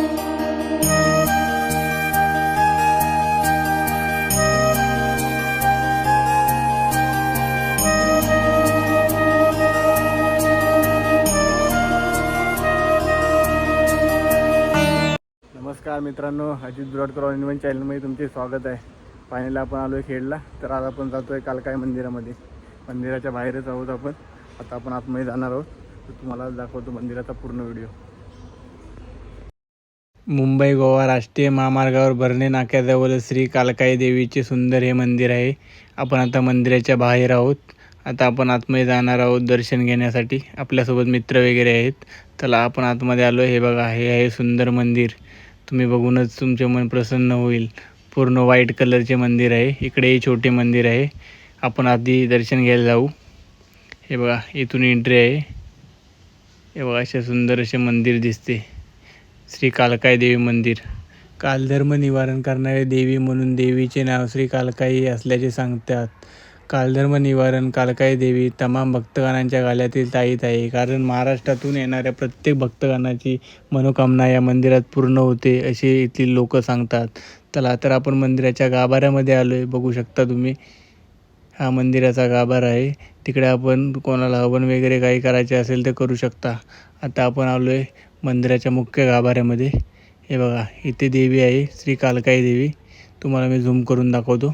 नमस्कार मित्रांनो Ajit ब्रॉडकर on even चॅनलमध्ये तुमचे स्वागत आहे. फायनल आपण आलो आहे खेडला. तर आज आपण जातो आहे कालकाय मंदिरामध्ये. मंदिराच्या बाहेरच आहोत आपण. आता आपण आतमध्ये जाणार आहोत. तर तुम्हाला दाखवतो मंदिराचा पूर्ण व्हिडिओ मुंबई गोवा राष्ट्रीय महामार्गावर भरणे नाक्याजवळ श्री कालकाई देवीचे सुंदर हे मंदिर आहे. आपण आता मंदिराच्या बाहेर आहोत. आता आपण आतमध्ये जाणार आहोत दर्शन घेण्यासाठी. आपल्यासोबत मित्र वगैरे आहेत. चला आपण आतमध्ये आलो हे बघा हे आहे सुंदर मंदिर. तुम्ही बघूनच तुमचे मन प्रसन्न होईल. पूर्ण व्हाईट कलरचे मंदिर आहे. इकडे छोटे मंदिर आहे. आपण आधी दर्शन घ्यायला जाऊ. हे बघा इथून एंट्री आहे. हे बघा असे सुंदर असे मंदिर दिसते. श्री कालकाई देवी मंदिर कालधर्म निवारण करणारे देवी म्हणून देवीचे नाव श्री कालकाई असल्याचे सांगतात. कालधर्म निवारण कालकाई देवी तमाम भक्तगणांच्या गाल्यातील ताईत आहे. कारण महाराष्ट्रातून येणाऱ्या प्रत्येक भक्तगणाची मनोकामना या मंदिरात पूर्ण होते असे येथील लोक सांगतात. चला तर आपण मंदिराच्या गाभाऱ्यामध्ये आलो आहे बघू शकता तुम्ही हा मंदिराचा गाभारा आहे. तिकडे आपण कोणाला हवन वगैरे काही करायचे असेल तर करू शकता. आता आपण आलो आहे मंदिराच्या मुख्य गाभाऱ्यामध्ये. हे बघा इथे देवी आहे श्री कालकाई देवी. तुम्हाला मी झूम करून दाखवतो.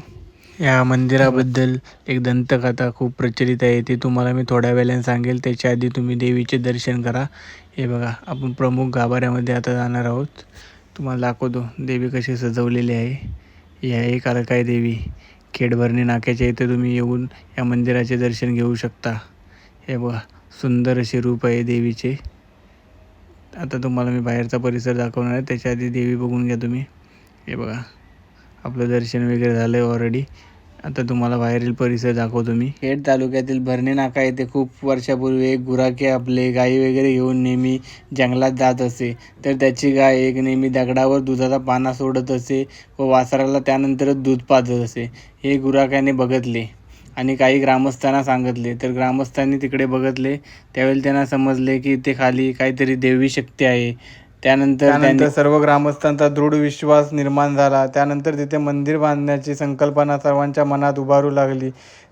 या मंदिराबद्दल एक दंतकथा खूप प्रचलित आहे ते तुम्हाला मी थोड्या वेळाने सांगेल. त्याच्या आधी तुम्ही देवीचे दर्शन करा. हे बघा आपण प्रमुख गाभाऱ्यामध्ये आता जाणार आहोत. तुम्हाला दाखवतो देवी कशी सजवलेली आहे. ही आहे कालकाई देवी. खेडभरणी नाक्याच्या इथे तुम्ही येऊन या मंदिराचे दर्शन घेऊ शकता. हे बघा सुंदर असे रूप आहे देवीचे. आता तुम्हाला मी बाहेरचा परिसर दाखवणार आहे. त्याच्या आधी देवी बघून घ्या तुम्ही. हे बघा. आपलं दर्शन वगैरे झालं आहे ऑलरेडी आता तुम्हाला बाहेरील परिसर दाखवतो मी. खेड तालुक्यातील भरणे नाका येथे खूप वर्षापूर्वी एक गुराखे आपले गाई वगैरे घेऊन नेहमी जंगलात जात असे. तर त्याची गाय एक नेहमी दगडावर दुधाचा पाना सोडत असे व वासराला त्यानंतरच दूध पाजत असे. हे गुराख्याने बघितले. आणि काही ग्रामस्थांना सांगितले. तर ग्रामस्थांनी तिकडे बघितले. त्यावेळी त्यांना समजले की ते खाली काहीतरी देवी शक्ती आहे. त्यानंतर त्यानंतर सर्व ग्रामस्थांचा दृढ विश्वास निर्माण झाला. त्यानंतर तिथे मंदिर बांधण्याची संकल्पना सर्वांच्या मनात उभारू लागली.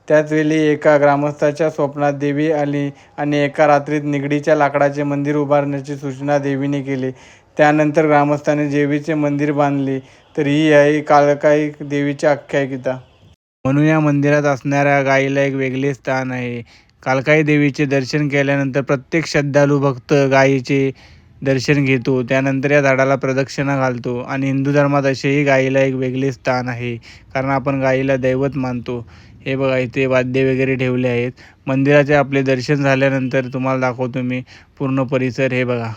त्याचवेळी एका ग्रामस्थाच्या स्वप्नात देवी आली आणि एका रात्रीत निगडीच्या लाकडाचे मंदिर उभारण्याची सूचना देवीने केली. त्यानंतर ग्रामस्थांनी देवीचे मंदिर बांधले. तर ही आहे कालकाई देवीची आख्यायिका. म्हणून या मंदिरात असणाऱ्या गायीला एक वेगळे स्थान आहे. कालकाई देवीचे दर्शन केल्यानंतर प्रत्येक श्रद्धालू भक्त गायीचे दर्शन घेतो. त्यानंतर या झाडाला प्रदक्षिणा घालतो आणि हिंदू धर्मात असेही गायीला एक वेगळे स्थान आहे कारण आपण गायीला दैवत मानतो. हे बघा इथे वाद्य वगैरे ठेवले आहेत. मंदिराचे आपले दर्शन झाल्यानंतर तुम्हाला दाखवतो मी पूर्ण परिसर हे बघा.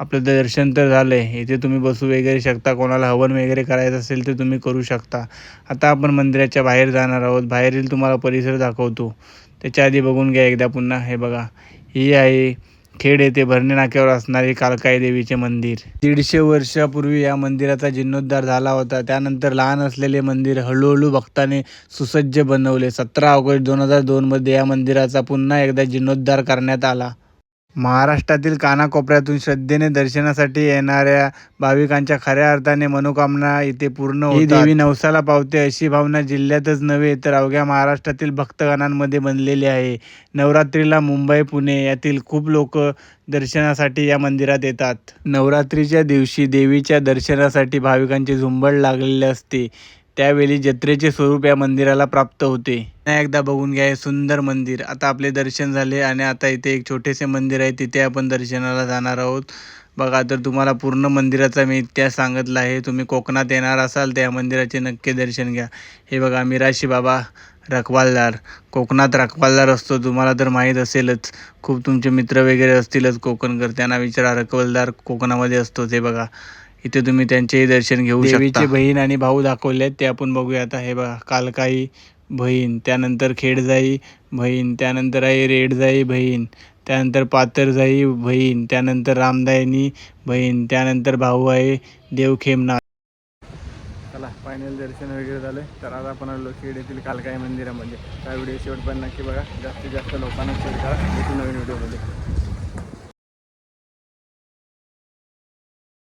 आपलं दर्शन तर झालं आहे इथे तुम्ही बसू वगैरे शकता. कोणाला हवन वगैरे करायचं असेल तर तुम्ही करू शकता. आता आपण मंदिराच्या बाहेर जाणार आहोत. बाहेरील तुम्हाला परिसर दाखवतो. त्याच्या आधी बघून घ्या एकदा पुन्हा. हे बघा. ही आहे खेड येथे भरणे नाक्यावर असणारे कालकाई देवीचे मंदिर. दीडशे वर्षापूर्वी या मंदिराचा जीर्णोद्धार झाला होता. त्यानंतर लहान असलेले मंदिर हळूहळू भक्ताने सुसज्ज बनवले. सतरा ऑगस्ट दोन हजार दोनमध्ये या मंदिराचा पुन्हा एकदा जीर्णोद्धार करण्यात आला. महाराष्ट्रातील कानाकोपऱ्यातून श्रद्धेने दर्शनासाठी येणाऱ्या भाविकांच्या खऱ्या अर्थाने मनोकामना इथे पूर्ण होतात. ही देवी नवसाला पावते अशी भावना जिल्ह्यातच नव्हे तर अवघ्या महाराष्ट्रातील भक्तगणांमध्ये बनलेली आहे. नवरात्रीला मुंबई पुणे यातील खूप लोक दर्शनासाठी या मंदिरात येतात. नवरात्रीच्या दिवशी देवीच्या दर्शनासाठी भाविकांची झुंबड लागलेली असते. त्यावेळी जत्रेचे स्वरूप या मंदिराला प्राप्त होते. एकदा बघून घ्या हे सुंदर मंदिर. आता आपले दर्शन झाले आणि आता इथे एक छोटेसे मंदिर आहे तिथे आपण दर्शनाला जाणार आहोत. बघा तर तुम्हाला पूर्ण मंदिराचा मी इतिहास सांगितला आहे. तुम्ही कोकणात येणार असाल तर या मंदिराचे नक्की दर्शन घ्या. हे बघा मिराशी बाबा रखवालदार. कोकणात रखवालदार असतो तुम्हाला तर माहीत असेलच. खूप तुमचे मित्र वगैरे असतीलच कोकणकर. त्यांना विचारा रखवालदार कोकणामध्ये असतो ते बघा. इथे तुम्ही त्यांचेही दर्शन घेऊ शकता. देवीची बहीण आणि भाऊ दाखवले आहेत ते आपण बघूया आता हे बघा कालकाई बहीण त्यानंतर खेडजाई बहीण त्यानंतर आहे रेडजाई बहीण त्यानंतर पातरजाई बहीण त्यानंतर रामदायनी बहीण त्यानंतर भाऊ आहे देवखेमनाथ. चला फायनल दर्शन वगैरे झालं तर आज आपण आलो खेड येथील कालकाई मंदिरामध्ये. त्या व्हिडिओ शेवटपर्यंत नक्की बघा. जास्तीत जास्त लोकांना शेअर करा. नवीन व्हिडिओमध्ये.